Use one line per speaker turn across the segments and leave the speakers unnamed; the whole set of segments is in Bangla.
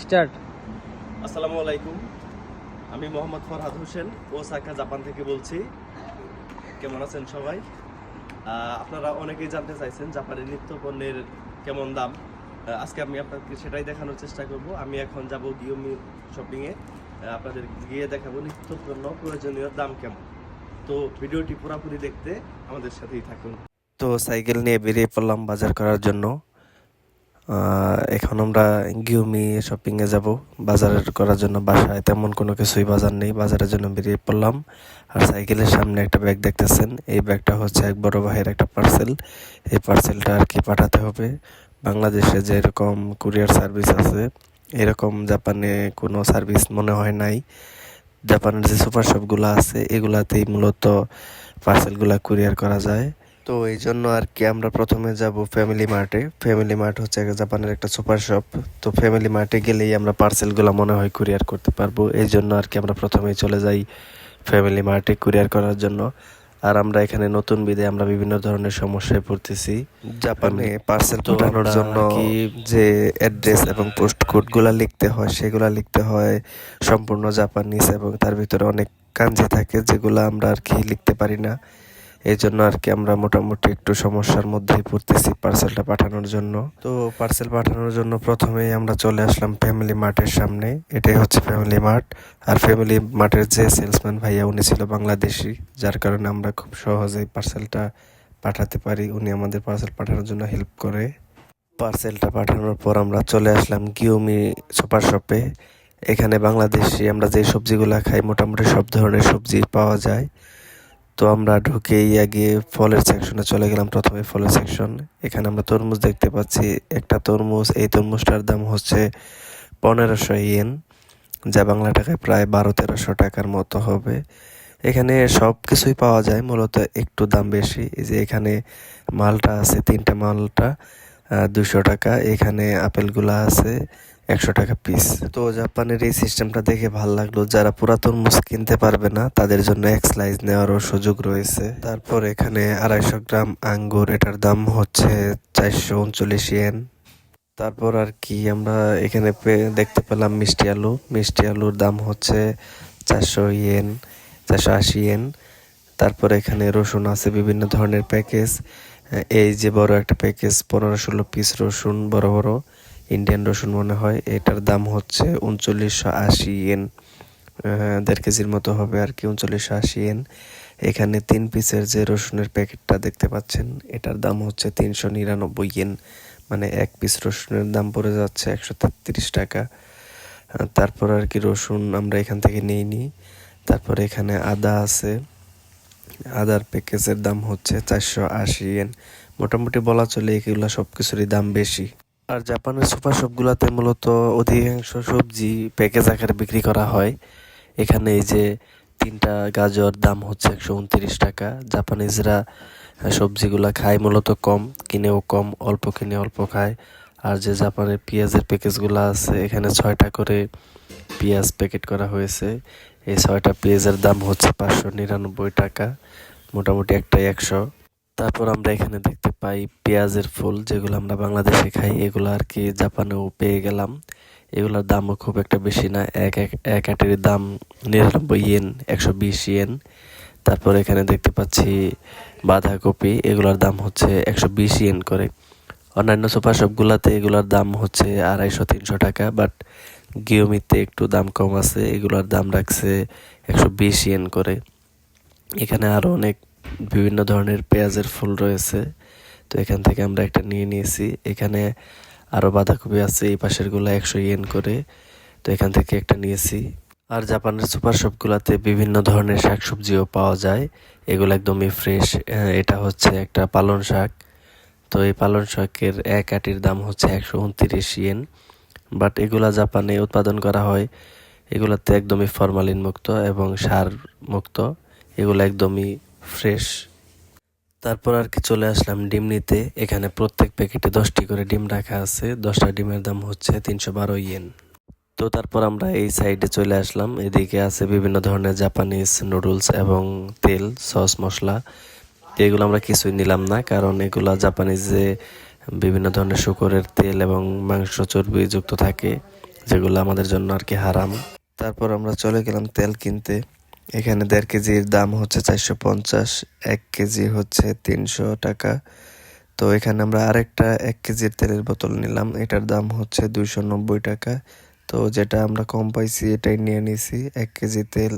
স্টার্ট।
আসসালামু আলাইকুম। আমি মোহাম্মদ ফরহাদ হোসেন ওসাকা জাপান থেকে বলছি। কেমন আছেন সবাই? আপনারা অনেকেই জানতে চাইছেন জাপানের নিত্য পণ্যের কেমন দাম। আজকে আমি আপনাকে সেটাই দেখানোর চেষ্টা করব। আমি এখন যাব গিওমি শপিংয়ে আপনাদের গিয়ে দেখাবো নিত্য পণ্য প্রয়োজনীয় দাম কেমন। তো ভিডিওটি পুরোপুরি দেখতে আমাদের সাথেই থাকুন।
তো সাইকেল নিয়ে বেরিয়ে পড়লাম বাজার করার জন্য। এখন আমরা গিউমি শপিংয়ে যাব। বাজার করার জন্য বাসায় তেমন কোনো কিছুই বাজার নেই। বাজারের জন্য বেরিয়ে পড়লাম। আর সাইকেলের সামনে একটা ব্যাগ দেখতেছেন। এই ব্যাগটা হচ্ছে এক বড় ভাইয়ের একটা পার্সেল এই পার্সেলটা আর কি পাঠাতে হবে? বাংলাদেশে যেরকম কুরিয়ার সার্ভিস আছে, এরকম জাপানে কোনো সার্ভিস মনে হয় নাই। জাপানের যে সুপার শপগুলো আছে, এগুলাতেই মূলত পার্সেলগুলা কুরিয়ার করা যায়। তো এই জন্য আর কি আমরা প্রথমে যাব ফ্যামিলি মার্টে ফ্যামিলি মার্ট হচ্ছে জাপানের একটা সুপার শপ তো ফ্যামিলি মার্টে গেলেই আমরা পার্সেলগুলো মনে হয় কুরিয়ার করতে পারব। এই জন্য আর কি আমরা প্রথমেই চলে যাই ফ্যামিলি মার্টে কুরিয়ার করার জন্য। আর আমরা এখানে নতুন বিদে আমরা বিভিন্ন ধরনের সমস্যায় পড়তেছি। জাপানে পার্সেল পাঠানোর জন্য
কি
যে অ্যাড্রেস এবং পোস্ট কোডগুলো লিখতে হয় সেগুলো লিখতে হয় সম্পূর্ণ জাপানিজ এবং তার ভিতরে অনেক কাঞ্জি থাকে যেগুলো আমরা আর কি লিখতে পারি না। এই জন্য আর কি আমরা মোটামুটি একটু সমস্যার মধ্যেই পড়তেছি পার্সেলটা পাঠানোর জন্য। তো পার্সেল পাঠানোর জন্য প্রথমেই আমরা চলে আসলাম ফ্যামিলি মার্টের সামনে। এটাই হচ্ছে ফ্যামিলি মার্ট আর ফ্যামিলি মার্টের যে সেলসম্যান ভাইয়া, উনি ছিল বাংলাদেশি, যার কারণে আমরা খুব সহজেই পার্সেলটা পাঠাতে পারি। উনি আমাদের পার্সেল পাঠানোর জন্য হেল্প করে। পার্সেলটা পাঠানোর পর আমরা চলে আসলাম গিওমি সুপার শপে এখানে বাংলাদেশি আমরা যে সবজিগুলো খাই, মোটামুটি সব ধরনের সবজি পাওয়া যায়। তো আমরা ঢুকেই আগে ফলের সেকশনে চলে গেলাম প্রথমে ফলের সেকশন এখানে আমরা তরমুজ দেখতে পাচ্ছি। একটা তরমুজ, এই তরমুজটার দাম হচ্ছে পনেরোশো ইয়েন, যা বাংলা টাকায় প্রায় বারো তেরোশো টাকার মতো হবে। এখানে সব কিছুই পাওয়া যায়, মূলত একটু দাম বেশি। এই যে এখানে মালটা আছে, তিনটা মালটা। দুশো টাকা। এখানে আপেলগুলা আছে, একশো টাকা পিস তো জাপানের এই সিস্টেমটা দেখে ভালো লাগল। যারা পুরাতন মুস কিনতে পারবে না, তাদের জন্য এক স্লাইস নেওয়ারও সুযোগ রয়েছে। তারপর এখানে আড়াইশো গ্রাম আঙ্গুর, এটার দাম হচ্ছে চারশো উনচল্লিশ ইয়েন তারপর আর কি, আমরা এখানে দেখতে পেলাম মিষ্টি আলু। মিষ্টি আলুর দাম হচ্ছে চারশো ইয়েন চারশো আশি ইয়েন তারপর এখানে রসুন আছে, বিভিন্ন ধরনের প্যাকেজ এই যে বড় একটা প্যাকেজ পনেরো ষোলো পিস রসুন, বড় বড় ইন্ডিয়ান রসুন মনে হয়, এটার দাম হচ্ছে উনচল্লিশশো আশি এন দেড় কেজির মতো হবে আর কি, উনচল্লিশশো আশি এন এখানে তিন পিসের যে রসুনের প্যাকেটটা দেখতে পাচ্ছেন, এটার দাম হচ্ছে তিনশো নিরানব্বই এন মানে এক পিস রসুনের দাম পড়ে যাচ্ছে একশো তেত্রিশ টাকা। তারপর আর কি রসুন আমরা এখান থেকে নিই তারপর এখানে আদা আছে। আদার প্যাকেজের দাম হচ্ছে চারশো আশি ইয়েন মোটামুটি বলা চলে এগুলো সব কিছুরই দাম বেশি। আর জাপানের সুপার শপগুলোতে মূলত অধিকাংশ সবজি প্যাকেজ আকারে বিক্রি করা হয়। এখানে এই যে তিনটা গাজর দাম হচ্ছে একশো উনত্রিশ টাকা। জাপানিজরা সবজিগুলা খায় মূলত কম, কিনেও কম, অল্প কিনে অল্প খায়। আর যে জাপানের পেঁয়াজের প্যাকেজগুলো আছে, এখানে ছয়টা করে পেঁয়াজ প্যাকেট করা হয়েছে। এই ছয়টা পেঁয়াজের দাম হচ্ছে পাঁচশো নিরানব্বই টাকা, মোটামুটি একটাই একশো। তারপর আমরা এখানে দেখতে পাই পেঁয়াজের ফুল, যেগুলো আমরা বাংলাদেশে খাই, এগুলো আর কি জাপানেও পেয়ে গেলাম। এগুলোর দামও খুব একটা বেশি না, এক এক এক আটের দাম নিরানব্বই ইয়েন, একশো বিশ ইয়েন। তারপর এখানে দেখতে পাচ্ছি বাঁধাকপি, এগুলোর দাম হচ্ছে একশো বিশ ইয়েন করে। অন্যান্য সুপার শপগুলোতে এগুলোর দাম হচ্ছে আড়াইশো, তিনশো টাকা বাট গিওমিতে একটু দাম কম আছে, এগুলোর দাম রাখছে একশো বিশ ইয়েন করে। এখানে আরও অনেক বিভিন্ন ধরনের পেঁয়াজের ফুল রয়েছে, তো এখান থেকে আমরা একটা নিয়ে নিয়েছি। এখানে আরও বাঁধাকপি আছে, এই পাশেরগুলো একশো ইয়েন করে, তো এখান থেকে একটা নিয়েছি। আর জাপানের সুপার শপগুলোতে বিভিন্ন ধরনের শাকসবজিও পাওয়া যায়, এগুলো একদমই ফ্রেশ এটা হচ্ছে একটা পালন শাক। তো এই পালন শাকের এক আটির দাম হচ্ছে একশো উনত্রিশ ইয়েন। বাট এগুলা জাপানে উৎপাদন করা হয়। এগুলাতে একদমই ফরমালিন মুক্ত এবং সার মুক্ত। এগুলো একদমই ফ্রেশ তারপর আর কি চলে আসলাম ডিম নিতে। এখানে প্রত্যেক প্যাকেটে দশটি করে ডিম রাখা আছে। দশটা ডিমের দাম হচ্ছে তিনশো বারো ইয়েন। তো তারপর আমরা এই সাইডে চলে আসলাম। এদিকে আছে বিভিন্ন ধরনের জাপানিজ নুডলস এবং তেল, সস, মশলা। এগুলো আমরা কিছুই নিলাম না, কারণ এগুলা জাপানিজ বিভিন্ন ধরনের শুকরের তেল এবং মাংস চর্বি যুক্ত থাকে, যেগুলো আমাদের জন্য আর কি হারাম। তারপর আমরা চলে গেলাম তেল কিনতে। এখানে দেড় কেজির দাম হচ্ছে চারশো পঞ্চাশ, এক কেজি হচ্ছে তিনশো টাকা। তো এখানে আমরা আরেকটা এক কেজির তেলের বোতল নিলাম, এটার দাম হচ্ছে দুইশো নব্বই টাকা। তো যেটা আমরা কম পাইছি এটাই নিয়ে নিছি, এক কেজি তেল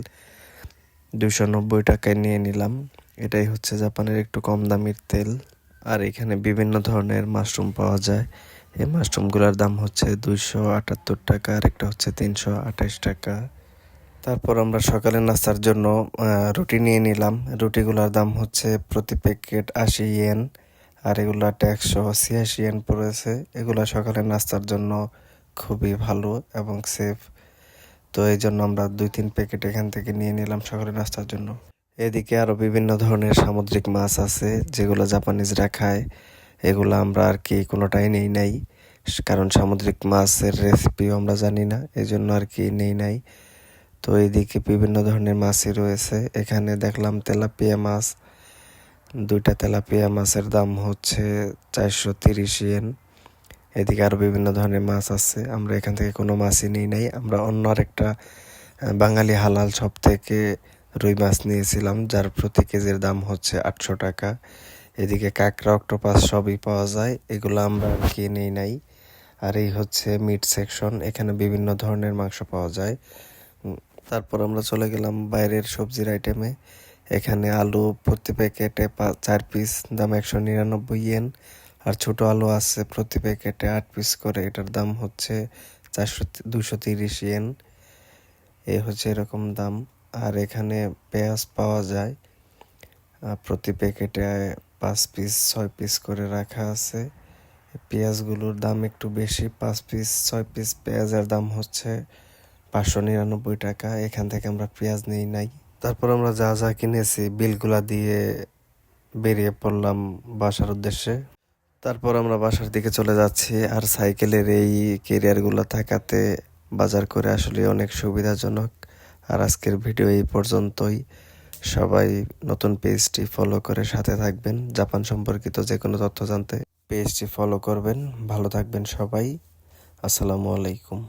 দুইশো নব্বই টাকায় নিয়ে নিলাম। এটাই হচ্ছে জাপানের একটু কম দামির তেল। আর এখানে বিভিন্ন ধরনের মাশরুম পাওয়া যায়। এই মাশরুমগুলোর দাম হচ্ছে দুইশো আটাত্তর টাকা, আর একটা হচ্ছে তিনশো আঠাশ টাকা। তারপর আমরা সকালে নাস্তার জন্য রুটি নিয়ে নিলাম। রুটিগুলোর দাম হচ্ছে প্রতি প্যাকেট আশি ইয়েন, আর এগুলো একশো ছিয়াশি ইয়েন পড়েছে। এগুলো সকালে নাস্তার জন্য খুবই ভালো এবং সেফ তো এই জন্য আমরা দুই তিন প্যাকেট এখান থেকে নিয়ে নিলাম সকালে নাস্তার জন্য। এদিকে আরও বিভিন্ন ধরনের সামুদ্রিক মাছ আছে, যেগুলো জাপানিজরা খায়। এগুলো আমরা আর কি কোনোটাই নেই নাই, কারণ সামুদ্রিক মাছের রেসিপিও আমরা জানি না এই জন্য আর কি নেই নাই। তো এইদিকে বিভিন্ন ধরনের মাছই রয়েছে। এখানে দেখলাম তেলাপিয়া মাছ। দুইটা তেলাপিয়া মাছের দাম হচ্ছে চারশো তিরিশ ইয়েন। এদিকে আরও বিভিন্ন ধরনের মাছ আছে। আমরা এখান থেকে কোনো মাছই নিই নাই। আমরা অন্য আরেকটা বাঙালি হালাল শপ থেকে রুই মাছ নিয়েছিলাম, যার প্রতি কেজির দাম হচ্ছে আটশো টাকা। এদিকে কাঁকড়া, অক্টোপাস সবই পাওয়া যায়, এগুলো আমরা আর কি নাই আর এই হচ্ছে মিট সেকশন এখানে বিভিন্ন ধরনের মাংস পাওয়া যায়। তারপর আমরা চলে গেলাম বাইরের সবজির আইটেমে এখানে আলু প্রতি প্যাকেটে চার পিস দাম একশো নিরানব্বই ইয়েন আর ছোট আলু আছে প্রতি প্যাকেটে আট পিস করে, এটার দাম হচ্ছে চারশো দুশো তিরিশ ইয়েন এ হচ্ছে এরকম দাম। আর এখানে পেঁয়াজ পাওয়া যায়। প্রতি প্যাকেটে পাঁচ পিস ছয় পিস করে রাখা আছে। পেঁয়াজগুলোর দাম একটু বেশি, পাঁচ পিস ছয় পিস পেঁয়াজের দাম হচ্ছে পাঁচশো নিরানব্বই টাকা। এখান থেকে আমরা পেঁয়াজ নিই নাই। তারপর আমরা যা যা কিনেছি, বিলগুলা দিয়ে বেরিয়ে পড়লাম বাসার উদ্দেশ্যে। তারপর আমরা বাসার দিকে চলে যাচ্ছি। আর সাইকেলের এই কেরিয়ারগুলো থাকাতে বাজার করে আসলে অনেক সুবিধাজনক। আর আজকের ভিডিও এই পর্যন্তই। সবাই নতুন পেজটি ফলো করে সাথে থাকবেন। জাপান সম্পর্কিত যে কোনো তথ্য জানতে পেজটি ফলো করবেন। ভালো থাকবেন সবাই। আসসালামু আলাইকুম।